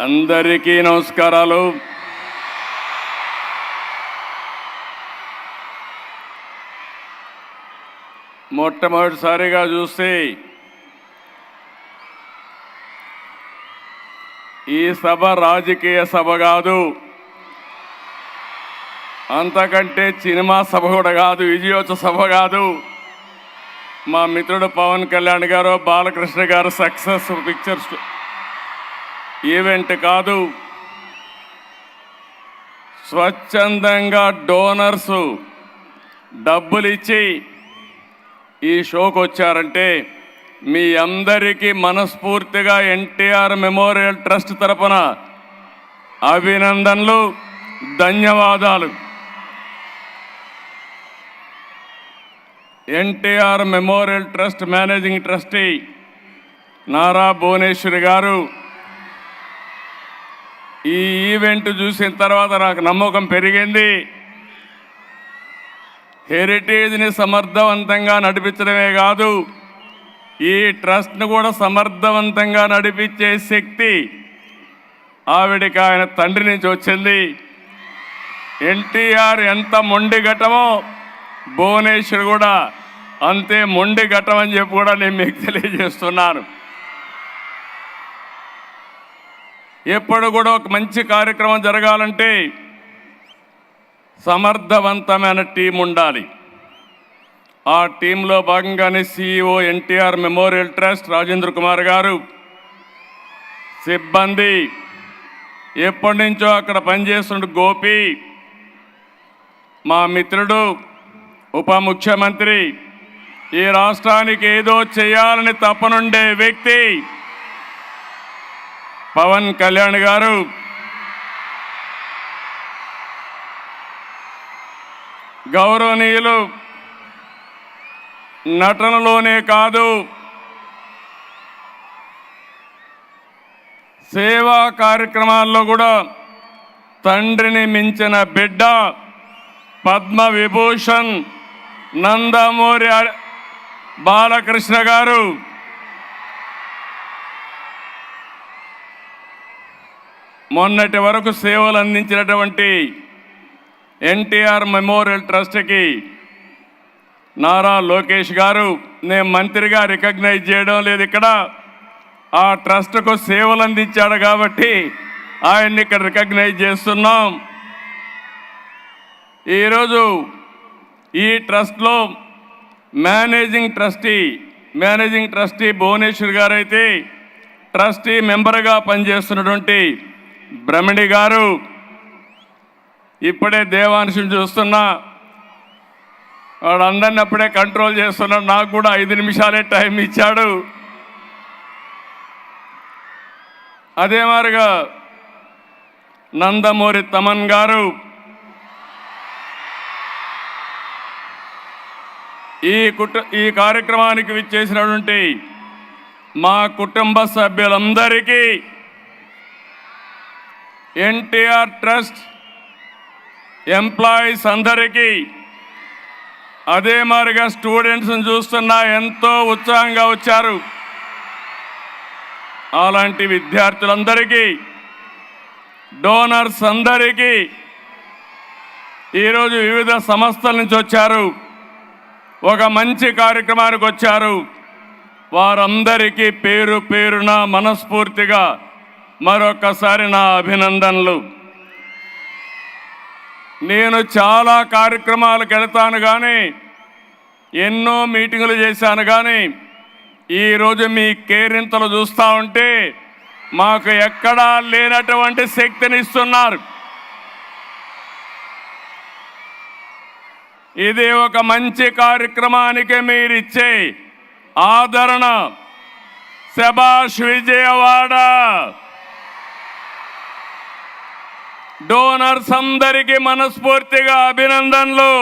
అందరికీ నమస్కారాలు. మొట్టమొదటిసారిగా చూస్తే ఈ సభ రాజకీయ సభ కాదు. అంతకంటే సినిమా సభ కూడా కాదు విజయోత్సవ సభ కాదు. మా మిత్రుడు పవన్ కళ్యాణ్ గారు బాలకృష్ణ గారు సక్సెస్ పిక్చర్స్ ఈవెంట్ కాదు. స్వచ్ఛందంగా డోనర్స్ డబ్బులు ఇచ్చి ఈ షోకు వచ్చారంటే మీ అందరికీ మనస్ఫూర్తిగా ఎన్టీఆర్ మెమోరియల్ ట్రస్ట్ తరపున అభినందనలు ధన్యవాదాలు. NTR Memorial Trust managing trustee Nara Bhuvaneswari garu ఈ ఈవెంట్ చూసిన తర్వాత నాకు నమ్మకం పెరిగింది. హెరిటేజ్ని సమర్థవంతంగా నడిపించడమే కాదు ఈ ట్రస్ట్ను కూడా సమర్థవంతంగా నడిపించే శక్తి ఆవిడికి ఆయన తండ్రి నుంచి వచ్చింది. ఎన్టీఆర్ ఎంత మొండి ఘటమో భువనేశ్వర్ కూడా అంతే మొండి ఘటం అని చెప్పి కూడా నేను మీకు తెలియజేస్తున్నాను. ఎప్పుడు కూడా ఒక మంచి కార్యక్రమం జరగాలంటే సమర్థవంతమైన టీం ఉండాలి. ఆ టీంలో భాగంగానే CEO NTR Memorial Trust Rajendra Kumar garu సిబ్బంది ఎప్పటి నుంచో అక్కడ పనిచేస్తున్న గోపి మా మిత్రుడు ఉప ముఖ్యమంత్రి. ఈ రాష్ట్రానికి ఏదో చేయాలని తప్పనుండే వ్యక్తి. పవన్ కళ్యాణ్ గారు. గౌరవనీయులు నటనలోనే కాదు సేవా కార్యక్రమాల్లో కూడా తండ్రిని మించిన బిడ్డ పద్మ విభూషణ్ నందమూరి బాలకృష్ణ గారు. మొన్నటి వరకు సేవలు అందించినటువంటి ఎన్టీఆర్ మెమోరియల్ ట్రస్ట్కి నారా లోకేష్ గారు నేను మంత్రిగా రికగ్నైజ్ చేయడం లేదు ఇక్కడ. ఆ ట్రస్ట్కు సేవలు అందించాడు కాబట్టి ఆయన్ని ఇక్కడ రికగ్నైజ్ చేస్తున్నాం. ఈరోజు ఈ ట్రస్ట్లో managing trustee managing trustee Bhuvaneswar garu అయితే ట్రస్టీ మెంబర్గా పనిచేస్తున్నటువంటి బ్రహ్మణి గారు ఇప్పుడే దేవాంశం చూస్తున్నా వాడు అందరిని అప్పుడే కంట్రోల్ చేస్తున్నాడు నాకు కూడా ఐదు నిమిషాలే టైం ఇచ్చాడు. అదే మారుగా నందమూరి తమన్ గారు ఈ కుట ఈ కార్యక్రమానికి విచ్చేసినటువంటి మా కుటుంబ సభ్యులందరికీ ఎన్టీఆర్ ట్రస్ట్ ఎంప్లాయీస్ అందరికీ అదే మారిగా స్టూడెంట్స్ని చూస్తున్నా ఎంతో ఉత్సాహంగా వచ్చారు. అలాంటి విద్యార్థులందరికీ డోనర్స్ అందరికీ ఈరోజు వివిధ సంస్థల నుంచి వచ్చారు. ఒక మంచి కార్యక్రమానికి వచ్చారు. వారందరికీ పేరు పేరున మనస్ఫూర్తిగా మరొకసారి నా అభినందనలు. నేను చాలా కార్యక్రమాలకు వెళ్తాను కానీ ఎన్నో మీటింగులు చేశాను కానీ ఈరోజు మీ కేరింతలు చూస్తూ ఉంటే మాకు ఎక్కడా లేనటువంటి శక్తిని ఇస్తున్నారు. ఇది ఒక మంచి కార్యక్రమానికి మీరు ఇచ్చే ఆదరణ. శబాష్ విజయవాడ! డోనర్స్ అందరికీ మనస్ఫూర్తిగా అభినందనలు.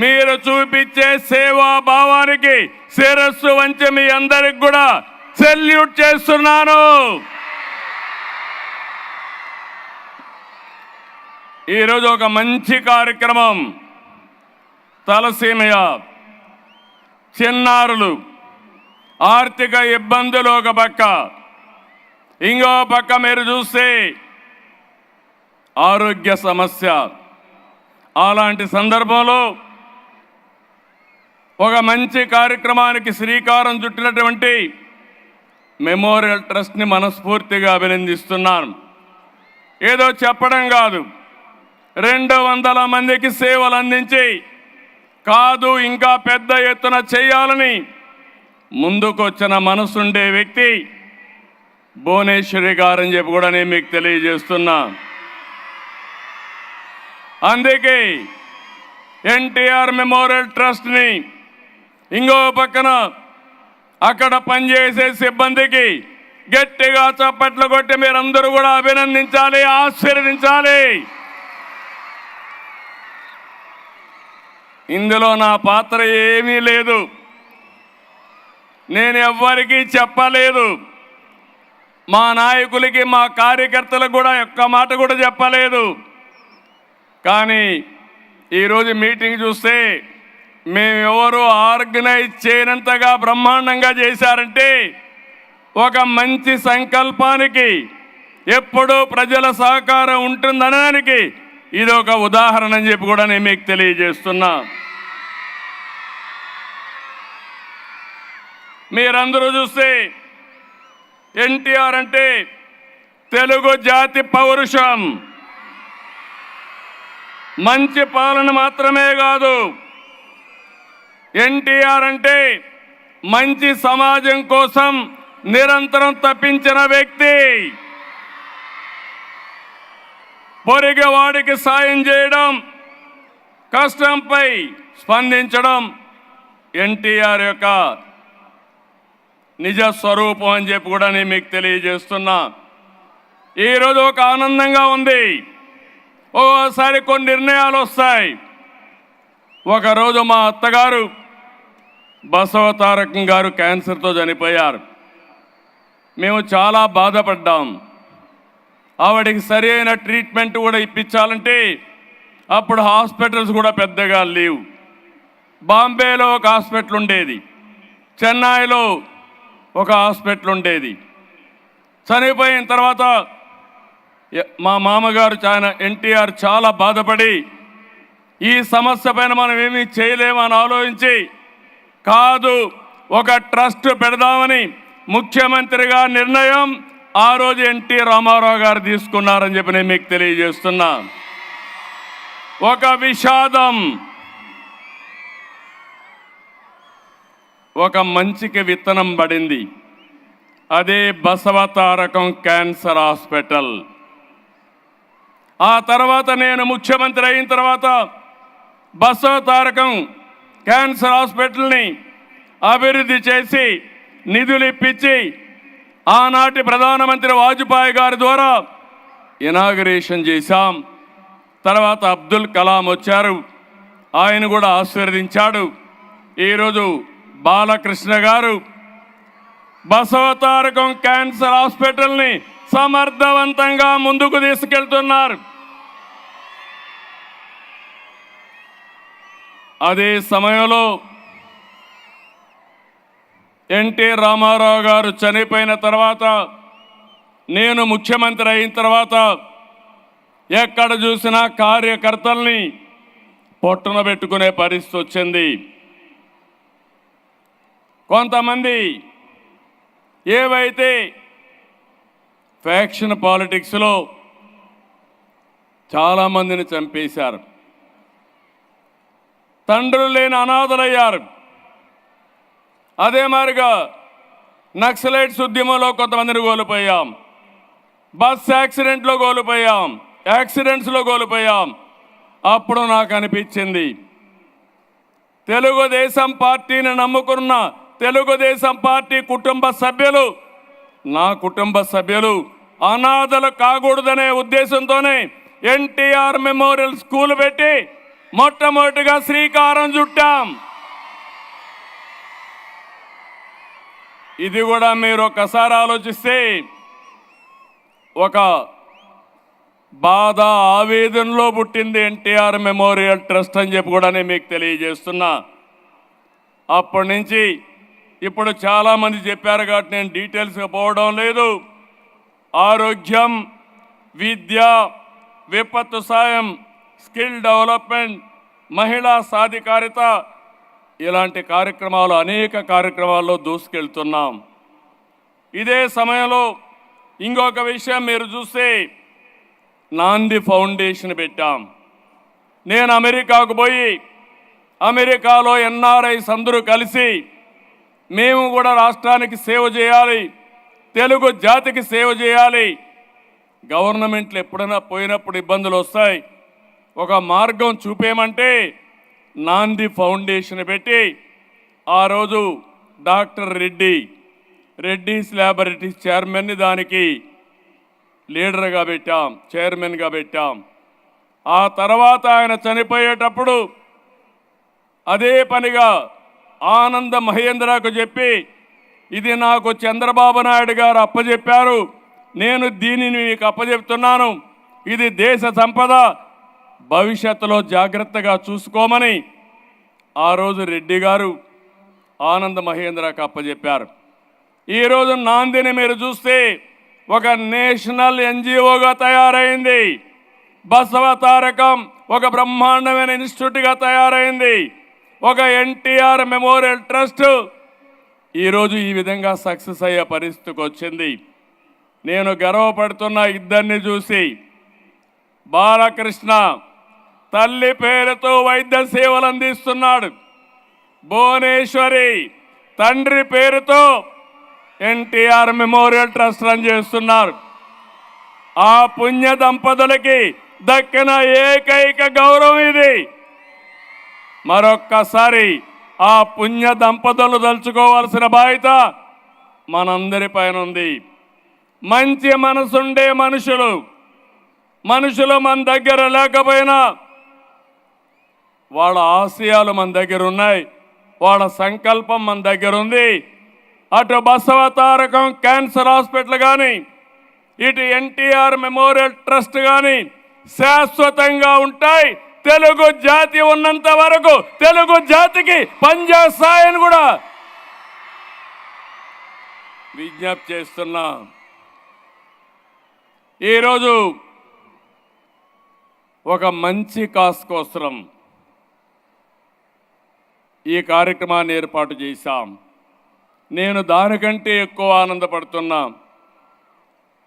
మీరు చూపించే సేవా భావానికి శిరస్సు వంచి మీ అందరికి కూడా సెల్యూట్ చేస్తున్నాను. ఈరోజు ఒక మంచి కార్యక్రమం. తలసీమయ చిన్నారులు ఆర్థిక ఇబ్బందులు ఒక పక్క. ఇంకో పక్క మీరు చూస్తే ఆరోగ్య సమస్య. అలాంటి సందర్భంలో ఒక మంచి కార్యక్రమానికి శ్రీకారం చుట్టినటువంటి మెమోరియల్ ట్రస్ట్ని మనస్ఫూర్తిగా అభినందిస్తున్నాను. ఏదో చెప్పడం కాదు. రెండు వందల మందికి సేవలు అందించి కాదు ఇంకా పెద్ద ఎత్తున చేయాలని ముందుకొచ్చిన మనసుండే వ్యక్తి భువనేశ్వరి గారని చెప్పి కూడా నేను మీకు తెలియజేస్తున్నా. అందుకే ఎన్టీఆర్ మెమోరియల్ ట్రస్ట్ని ఇంకో పక్కన అక్కడ పనిచేసే సిబ్బందికి గట్టిగా చప్పట్లు కొట్టి మీరందరూ కూడా అభినందించాలి ఆశీర్వదించాలి. ఇందులో నా పాత్ర ఏమీ లేదు. నేను ఎవ్వరికీ చెప్పలేదు. మా నాయకులకి మా కార్యకర్తలకు కూడా ఒక్క మాట కూడా చెప్పలేదు. కానీ ఈరోజు మీటింగ్ చూస్తే మేమెవరు ఆర్గనైజ్ చేయనంతగా బ్రహ్మాండంగా చేశారంటే ఒక మంచి సంకల్పానికి ఎప్పుడూ ప్రజల సహకారం ఉంటుందనడానికి ఇది ఒక ఉదాహరణ అని చెప్పి కూడా నేను మీకు తెలియజేస్తున్నా. మీరందరూ చూస్తే ఎన్టీఆర్ అంటే తెలుగు జాతి పౌరుషం. మంచి పాలన మాత్రమే కాదు. ఎన్టీఆర్ అంటే మంచి సమాజం కోసం నిరంతరం తప్పించిన వ్యక్తి. పొరిగవాడికి సాయం చేయడం కష్టంపై స్పందించడం ఎన్టీఆర్ యొక్క నిజ స్వరూపం అని చెప్పి కూడా నేను మీకు తెలియజేస్తున్నా. ఈరోజు ఒక ఆనందంగా ఉంది. ఓసారి కొన్ని నిర్ణయాలు వస్తాయి. ఒకరోజు మా అత్తగారు బసవతారకం గారు క్యాన్సర్తో చనిపోయారు. మేము చాలా బాధపడ్డాం. ఆవిడకి సరి అయిన ట్రీట్మెంట్ కూడా ఇప్పించాలంటే అప్పుడు హాస్పిటల్స్ కూడా పెద్దగా లేవు. బాంబేలో ఒక హాస్పిటల్ ఉండేది. చెన్నైలో ఒక హాస్పిటల్ ఉండేది. చనిపోయిన తర్వాత మా మామగారు చాలా ఎన్టీఆర్ చాలా బాధపడి ఈ సమస్య పైన మనం ఏమీ చేయలేమని ఆలోచించి కాదు ఒక ట్రస్ట్ పెడదామని ముఖ్యమంత్రిగా నిర్ణయం ఆ రోజు ఎన్టీ రామారావు గారు తీసుకున్నారని చెప్పి నేను మీకు తెలియజేస్తున్నా. ఒక విషాదం. ఒక మంచికి విత్తనం పడింది. అదే బసవతారకం క్యాన్సర్ హాస్పిటల్. ఆ తర్వాత నేను ముఖ్యమంత్రి అయిన తర్వాత బసవతారకం క్యాన్సర్ హాస్పిటల్ని అభివృద్ధి చేసి నిధులు ఇప్పించి ఆనాటి ప్రధానమంత్రి వాజ్పేయి గారి ద్వారా ఇనాగరేషన్ చేశాం. తర్వాత అబ్దుల్ కలాం వచ్చారు. ఆయన కూడా ఆశీర్వదించాడు. ఈరోజు బాలకృష్ణ గారు బసవతారకం క్యాన్సర్ హాస్పిటల్ని సమర్థవంతంగా ముందుకు తీసుకెళ్తున్నారు. అదే సమయంలో ఎన్టీ రామారావు గారు చనిపోయిన తర్వాత నేను ముఖ్యమంత్రి అయిన తర్వాత ఎక్కడ చూసినా కార్యకర్తల్ని పొట్టున పెట్టుకునే పరిస్థితి వచ్చింది. కొంతమంది ఏవైతే ఫ్యాక్షన్ పాలిటిక్స్లో చాలామందిని చంపేశారు తండ్రులు లేని అనాథలయ్యారు. అదే మారిగా నక్సలైట్స్ ఉద్యమంలో కొంతమందిని కోల్పోయాం. బస్ యాక్సిడెంట్లో కోల్పోయాం యాక్సిడెంట్స్లో కోల్పోయాం. అప్పుడు నాకు అనిపించింది తెలుగుదేశం పార్టీని నమ్ముకున్న తెలుగుదేశం పార్టీ కుటుంబ సభ్యులు నా కుటుంబ సభ్యులు అనాథలు కాకూడదనే ఉద్దేశంతోనే ఎన్టీఆర్ మెమోరియల్ స్కూల్ పెట్టి మొట్టమొదటిగా శ్రీకారం చుట్టాం. ఇది కూడా మీరు ఒకసారి ఆలోచిస్తే ఒక బాధ ఆవేదనలో పుట్టింది ఎన్టీఆర్ మెమోరియల్ ట్రస్ట్ అని చెప్పి కూడా నేను మీకు తెలియజేస్తున్నా. అప్పటి నుంచి ఇప్పుడు చాలామంది చెప్పారు కాబట్టి నేను డీటెయిల్స్గా పోవడం లేదు. ఆరోగ్యం విద్య విపత్తు సాయం స్కిల్ డెవలప్మెంట్ మహిళా సాధికారిత ఇలాంటి కార్యక్రమాలు అనేక కార్యక్రమాల్లో దూసుకెళ్తున్నాం. ఇదే సమయంలో ఇంకొక విషయం మీరు చూస్తే నాంది ఫౌండేషన్ పెట్టాం. నేను అమెరికాకు పోయి అమెరికాలో ఎన్ఆర్ఐస్ అందరూ కలిసి మేము కూడా రాష్ట్రానికి సేవ చేయాలి తెలుగు జాతికి సేవ చేయాలి. గవర్నమెంట్లు ఎప్పుడైనా పోయినప్పుడు ఇబ్బందులు వస్తాయి. ఒక మార్గం చూపేమంటే నాంది ఫౌండేషన్ పెట్టి ఆ రోజు డాక్టర్ రెడ్డి రెడ్డిస్ ల్యాబొరేటరీస్ చైర్మన్ని దానికి లీడర్గా పెట్టాం చైర్మన్గా పెట్టాం. ఆ తర్వాత ఆయన చనిపోయేటప్పుడు అదే పనిగా ఆనంద మహేంద్రకు చెప్పి ఇది నాకు చంద్రబాబు నాయుడు గారు అప్పచెప్పారు నేను దీనిని మీకు అప్పచెప్తున్నాను ఇది దేశ సంపద. భవిష్యత్తులో జాగ్రత్తగా చూసుకోమని. ఆ రోజు రెడ్డి గారు ఆనంద మహేంద్రకు అప్పచెప్పారు ఈరోజు నాందిని మీరు చూస్తే ఒక నేషనల్ ఎన్జిఓగా తయారైంది. బసవ తారకం ఒక బ్రహ్మాండమైన ఇన్స్టిట్యూట్గా తయారైంది. ఒక ఎన్టీఆర్ మెమోరియల్ ట్రస్ట్ ఈరోజు ఈ విధంగా సక్సెస్ అయ్యే పరిస్థితికి వచ్చింది. నేను గర్వపడుతున్న ఇద్దరిని చూసి బాలకృష్ణ తల్లి పేరుతో వైద్య సేవలు అందిస్తున్నాడు. భువనేశ్వరి తండ్రి పేరుతో ఎన్టీఆర్ మెమోరియల్ ట్రస్ట్ రన్ చేస్తున్నారు. ఆ పుణ్య దంపతులకి దక్కిన ఏకైక గౌరవం ఇది. మరొక్కసారి ఆ పుణ్య దంపతులు తలుచుకోవాల్సిన బాధ్యత మనందరి పైన ఉంది. మంచి మనసుండే మనుషులు మనుషులు మన దగ్గర లేకపోయినా వాళ్ళ ఆశయాలు మన దగ్గర ఉన్నాయి వాళ్ళ సంకల్పం మన దగ్గర ఉంది. అటు బసవ తారకం క్యాన్సర్ హాస్పిటల్ కానీ ఇటు ఎన్టీఆర్ మెమోరియల్ ట్రస్ట్ కానీ శాశ్వతంగా ఉంటాయి. తెలుగు జాతి ఉన్నంత వరకు తెలుగు జాతికి పనిచేస్తాయని కూడా విజ్ఞప్తి చేస్తున్నా. ఈరోజు ఒక మంచి కాస్ కోసం ఈ కార్యక్రమాన్ని ఏర్పాటు చేశాం. నేను దానికంటే ఎక్కువ ఆనందపడుతున్నా.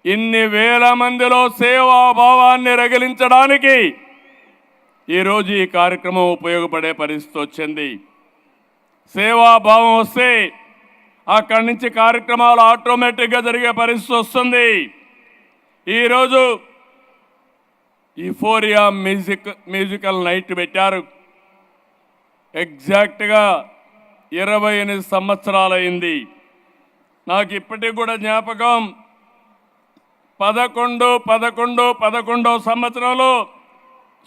ఇన్ని వేల మందిలో సేవాభావాన్ని రగిలించడానికి ఈరోజు ఈ కార్యక్రమం ఉపయోగపడే పరిస్థితి వచ్చింది. సేవాభావం వస్తే అక్కడి నుంచి కార్యక్రమాలు ఆటోమేటిక్గా జరిగే పరిస్థితి వస్తుంది. ఈరోజు ఈఫోరియా మ్యూజిక్ మ్యూజికల్ నైట్ పెట్టారు. ఎగ్జాక్ట్గా ఇరవై ఎనిమిది సంవత్సరాలైంది. నాకు ఇప్పటికి కూడా జ్ఞాపకం పదకొండు పదకొండు పదకొండో సంవత్సరంలో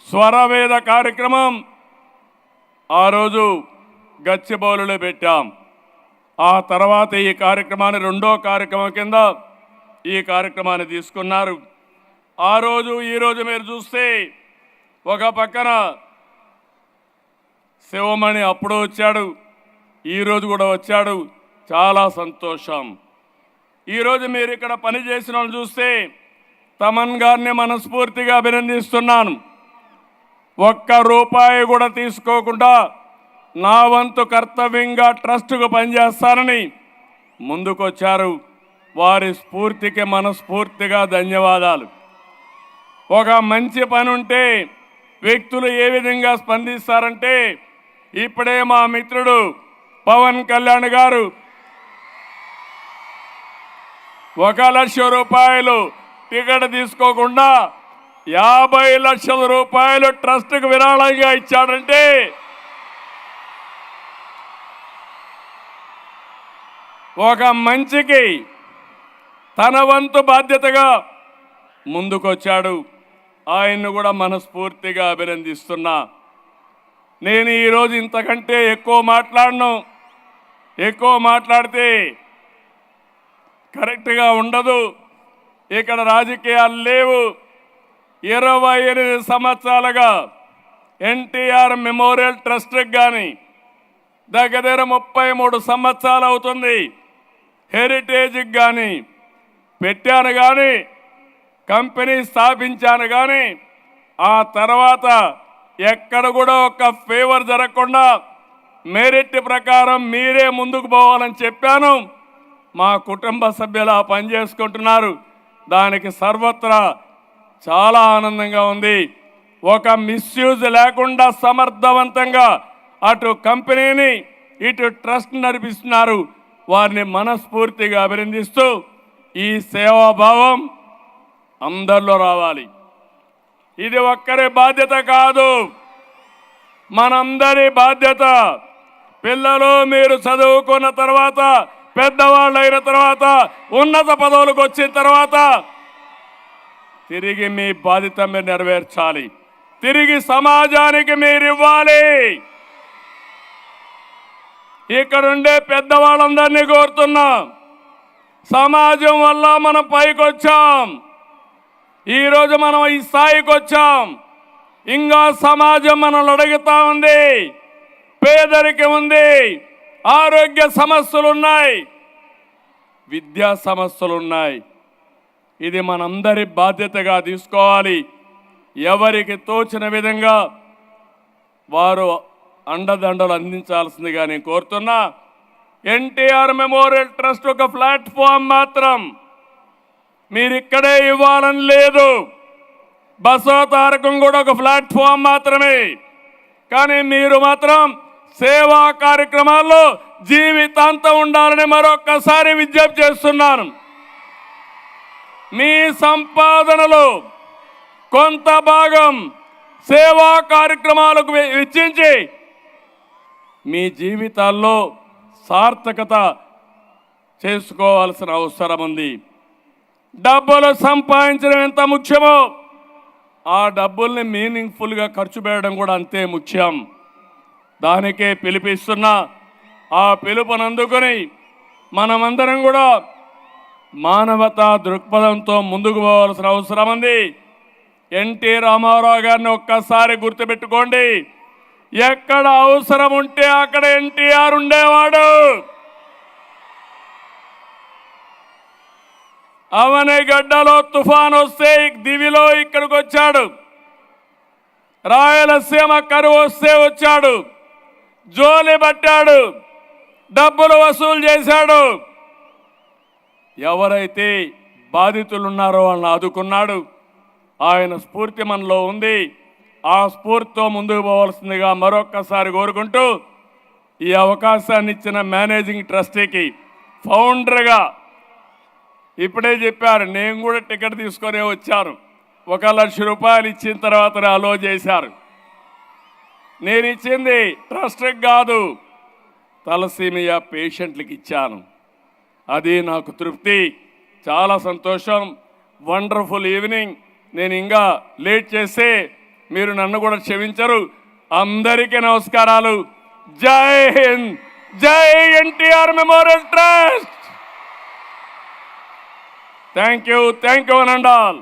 స్వరవేద కార్యక్రమం ఆ రోజు గచ్చిబౌలులో పెట్టాం. ఆ తర్వాత ఈ కార్యక్రమాన్ని రెండో కార్యక్రమం కింద ఈ కార్యక్రమాన్ని తీసుకున్నారు. ఆ రోజు ఈరోజు మీరు చూస్తే ఒక పక్కన శివమణి అప్పుడు వచ్చాడు. ఈరోజు కూడా వచ్చాడు. చాలా సంతోషం. ఈరోజు మీరు ఇక్కడ పని చేసిన వాళ్ళు చూస్తే తమన్ గారిని మనస్ఫూర్తిగా అభినందిస్తున్నాను. ఒక్క రూపాయి కూడా తీసుకోకుండా నా వంతు కర్తవ్యంగా ట్రస్టుకు పనిచేస్తానని ముందుకొచ్చారు. వారి స్ఫూర్తికి మనస్ఫూర్తిగా ధన్యవాదాలు. ఒక మంచి పని ఉంటే వ్యక్తులు ఏ విధంగా స్పందిస్తారంటే ఇప్పుడే మా మిత్రుడు పవన్ కళ్యాణ్ గారు ఒక లక్ష రూపాయలు టికెట్ తీసుకోకుండా యాభై లక్షల రూపాయలు ట్రస్ట్కి విరాళంగా ఇచ్చాడంటే. ఒక మంచికి తన వంతు బాధ్యతగా ముందుకొచ్చాడు. ఆయన్ను కూడా మనస్ఫూర్తిగా అభినందిస్తున్నా. నేను ఈరోజు ఇంతకంటే ఎక్కువ మాట్లాడను. ఎక్కువ మాట్లాడితే కరెక్ట్గా ఉండదు. ఇక్కడ రాజకీయాలు లేవు. ఇరవై ఎనిమిది సంవత్సరాలుగా ఎన్టీఆర్ మెమోరియల్ ట్రస్ట్కి కానీ దగ్గర దగ్గర ముప్పై మూడు సంవత్సరాలు అవుతుంది. హెరిటేజ్కి కానీ పెట్టాను కానీ కంపెనీ స్థాపించాను కానీ ఆ తర్వాత ఎక్కడ కూడా ఒక ఫేవర్ జరగకుండా మెరిట్ ప్రకారం మీరే ముందుకు పోవాలని చెప్పాను. మా కుటుంబ సభ్యులు ఆ పని చేసుకుంటున్నారు. దానికి సర్వత్రా చాలా ఆనందంగా ఉంది. ఒక మిస్యూజ్ లేకుండా సమర్థవంతంగా అటు కంపెనీని ఇటు ట్రస్ట్ నడిపిస్తున్నారు. వారిని మనస్ఫూర్తిగా అభినందిస్తూ ఈ సేవాభావం అందరిలో రావాలి. ఇది ఒక్కరి బాధ్యత కాదు. మనందరి బాధ్యత. పిల్లలు మీరు చదువుకున్న తర్వాత పెద్దవాళ్ళు అయిన తర్వాత ఉన్నత పదవులకు వచ్చిన తర్వాత తిరిగి మీ బాధ్యత మీరు నెరవేర్చాలి. తిరిగి సమాజానికి మీరు ఇవ్వాలి. ఇక్కడుండే పెద్దవాళ్ళందరినీ కోరుతున్నాం. సమాజం వల్ల మనం పైకి వచ్చాం ఈరోజు మనం ఈ స్థాయికి వచ్చాం ఇంకా సమాజం మనల్ని అడుగుతా ఉంది. పేదరికం ఉంది. ఆరోగ్య సమస్యలు ఉన్నాయి విద్యా సమస్యలు ఉన్నాయి ఇది మనందరి బాధ్యతగా తీసుకోవాలి. ఎవరికి తోచిన విధంగా వారు అండదండలు అందించాల్సిందిగా నేను కోరుతున్నా. ఎన్టీఆర్ మెమోరియల్ ట్రస్ట్ ఒక ప్లాట్ఫామ్ మాత్రం మీరిక్కడే ఇవ్వాలని లేదు. బసో తారకం కూడా ఒక ప్లాట్ఫామ్ మాత్రమే. కానీ మీరు మాత్రం సేవా కార్యక్రమాల్లో జీవితాంతం ఉండాలని మరొక్కసారి విజ్ఞప్తి చేస్తున్నాను. మీ సంపాదనలో కొంత భాగం సేవా కార్యక్రమాలకు వెచ్చించి మీ జీవితాల్లో సార్థకత చేసుకోవాల్సిన అవసరం ఉంది. డబ్బులు సంపాదించడం ఎంత ముఖ్యమో ఆ డబ్బుల్ని మీనింగ్ఫుల్గా ఖర్చు పెట్టడం కూడా అంతే ముఖ్యం. దానికే పిలిపిస్తున్నా ఆ పిలుపునందుకొని మనమందరం కూడా మానవతా దృక్పథంతో ముందుకు పోవాల్సిన అవసరం ఉంది. ఎన్టీ రామారావు గారిని ఒక్కసారి గుర్తుపెట్టుకోండి. ఎక్కడ అవసరం ఉంటే అక్కడ ఎన్టీఆర్ ఉండేవాడు. అవని గడ్డలో తుఫాన్ వస్తే దివిలో ఇక్కడికి వచ్చాడు రాయలసీమ కరువు వస్తే వచ్చాడు. జోలి పట్టాడు. డబ్బులు వసూలు చేశాడు. ఎవరైతే బాధితులు ఉన్నారో వాళ్ళని ఆదుకున్నాడు. ఆయన స్ఫూర్తి మనలో ఉంది. ఆ స్ఫూర్తితో ముందుకు పోవాల్సిందిగా మరొక్కసారి కోరుకుంటూ ఈ అవకాశాన్ని ఇచ్చిన మేనేజింగ్ ట్రస్టీకి ఫౌండర్గా ఇప్పుడే చెప్పారు నేను కూడా టికెట్ తీసుకొని వచ్చాను. ఒక లక్ష రూపాయలు ఇచ్చిన తర్వాత అలో చేశారు. నేను ఇచ్చింది ట్రస్ట్కి కాదు తలసీమియా పేషెంట్లకి ఇచ్చాను. అది నాకు తృప్తి. చాలా సంతోషం. వండర్ఫుల్ ఈవినింగ్ నేను ఇంకా లేట్ చేస్తే మీరు నన్ను కూడా క్షమించరు. అందరికీ నమస్కారాలు. జై హింద్. జై NTR Memorial Trust thank you thank you అనండాల్